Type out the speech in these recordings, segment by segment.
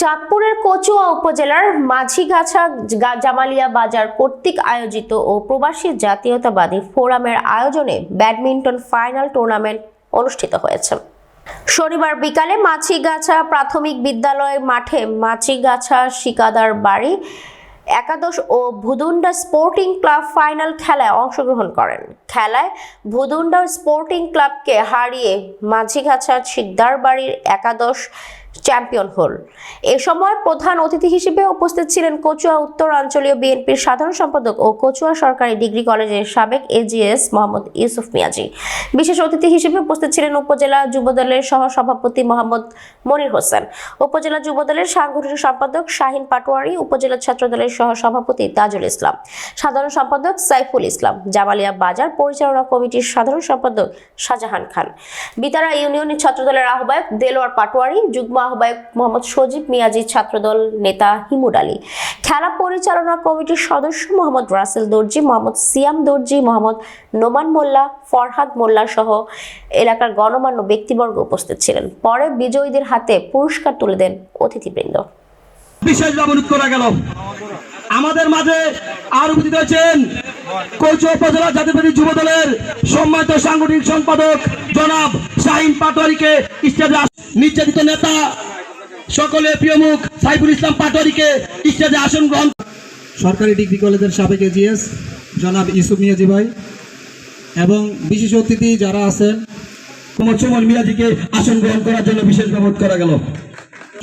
চাঁদপুরের কচুয়া উপজেলার মাঝিগাছা জামালিয়া বাজার কর্তৃক আয়োজিত ও প্রবাসী জাতীয়তাবাদী ফোরামের আয়োজনে ব্যাডমিন্টন ফাইনাল টুর্নামেন্ট অনুষ্ঠিত হয়েছে। শনিবার বিকালে মাছিগাছা প্রাথমিক বিদ্যালয় মাঠে মাছিগাছা শিকাদার বাড়ি, একাদশ ও ভুদুন্ডা স্পোর্টিং ক্লাব ফাইনাল খেলায় অংশগ্রহণ করেন। খেলায় ভুদুন্ডা স্পোর্টিং ক্লাবকে হারিয়ে মাঝিগাছা শিকদার বাড়ির একাদশ চ্যাম্পিয়ন হল। এ সময় প্রধান অতিথি হিসেবে উপস্থিত ছিলেন কচুয়া উত্তর উত্তরাঞ্চলীয় বিএনপির সাধারণ সম্পাদক ও কচুয়া সরকারি ডিগ্রি কলেজের সাবেক এজিএস মোহাম্মদ ইউসুফ মিয়াজি। বিশেষ অতিথি হিসেবে উপস্থিত ছিলেন উপজেলা যুবদলের সহ সভাপতি মোহাম্মদ মনির হোসেন, উপজেলা যুবদলের সাংগঠনিক সম্পাদক শাহিন পাটোয়ারি, উপজেলা ছাত্রদলের সহ সভাপতি তাজুল ইসলাম, সাধারণ সম্পাদক সাইফুল ইসলাম, জামালিয়া বাজার পরিচালনা কমিটির সাধারণ সম্পাদক শাহজাহান খান। বিতারা ইউনিয়নের ছাত্রদলের আহ্বায়ক দেলোয়ার পাটোয়ারি, যুগ্ম আহ্বায়ক মোহাম্মদ সজীব মিয়াজি, ছাত্রদল নেতা হিমুদ আলী। খেলা পরিচালনা কমিটির সদস্য মোহাম্মদ রাসেল দর্জি, মোহাম্মদ সিয়াম দর্জি, মোহাম্মদ নোমান মোল্লা, ফরহাদ মোল্লা সহ এলাকার গণমান্য ব্যক্তিবর্গ উপস্থিত ছিলেন। পরে বিজয়ীদের হাতে পুরস্কার তুলে দেন অতিথিবৃন্দ। বিশেষভাবে অনুরোধ করা গেল। আমাদের মাঝে আর উপস্থিত হয়েছেন কৌচ উপজেলা জাতীয়বাদী যুব দলের সম্মানিত সাংগঠনিক সম্পাদক জনাব শাহিন পাটোয়ারিকে স্টেজে নির্যাতিত নেতা সকলে প্রিয় মুখ সাইফুল ইসলাম পাটোয়ারিকে স্টেজে আসন গ্রহণ সরকারি ডিগ্রি কলেজের সাবেক এজিএস জনাব ইউসুফ মিয়াজি ভাই এবং বিশেষ অতিথি যারা আছেন কুমার সুমন মিয়াজিকে আসন গ্রহণ করার জন্য বিশেষ ব্যবহার করা গেল।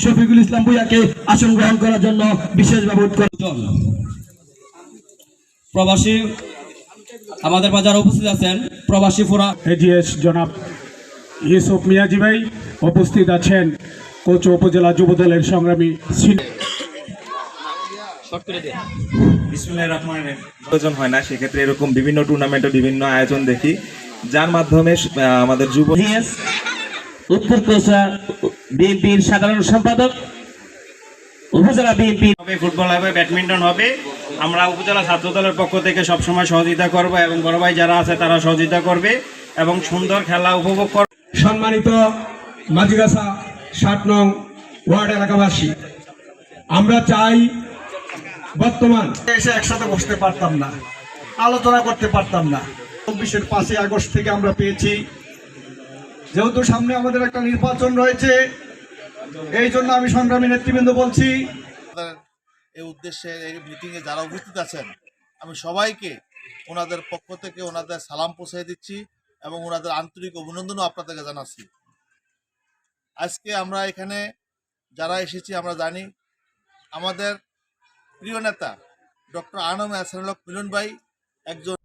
শফিকুল ইসলাম ভুইয়াকে আসন গ্রহণ করার জন্য বিশেষ ব্যবহার করা প্রবাসী আমাদের বাজারে উপস্থিত আছেন। প্রবাসী ফোরা এজিএস জনাব ইউসুফ মিয়াজি ভাই উপস্থিত আছেন কোচ উপজেলা যুবদলের সংগ্রামী প্রয়োজন হয় না সেক্ষেত্রে এরকম বিভিন্ন টুর্নামেন্টে বিভিন্ন আয়োজন দেখি যার মাধ্যমে আমাদের যুব উত্তর কোচা বিএনপির সাধারণ সম্পাদক উপজেলা বিএনপি হবে ফুটবল হবে ব্যাডমিন্টন হবে। আমরা উপজেলা ছাত্র দলের পক্ষ থেকে সবসময় সহযোগিতা করব এবং বড় ভাই যারা আছে তারা সহযোগিতা করবে এবং সুন্দর খেলা উপভোগ করবে সম্মানিত মাঝিগাছা ষাট নং ওয়ার্ড এলাকাবাসী আমরা চাই বর্তমান এসে একসাথে বসতে পারতাম না আলোচনা করতে পারতাম না। চব্বিশের পাঁচই আগস্ট থেকে আমরা পেয়েছি। যেহেতু সামনে আমাদের একটা নির্বাচন রয়েছে এই জন্য আমি সংগ্রামী নেতৃবৃন্দ বলছি এই উদ্দেশ্যে এই মিটিংয়ে যারা উপস্থিত আছেন আমি সবাইকে ওনাদের পক্ষ থেকে ওনাদের সালাম পৌঁছে দিচ্ছি। এবং ওনাদের আন্তরিক অভিনন্দনও আপনাদেরকে জানাচ্ছি। আজকে আমরা এখানে যারা এসেছি, আমরা জানি আমাদের প্রিয় নেতা ডক্টর আনম আসানুল্লাহ মিলন ভাই একজন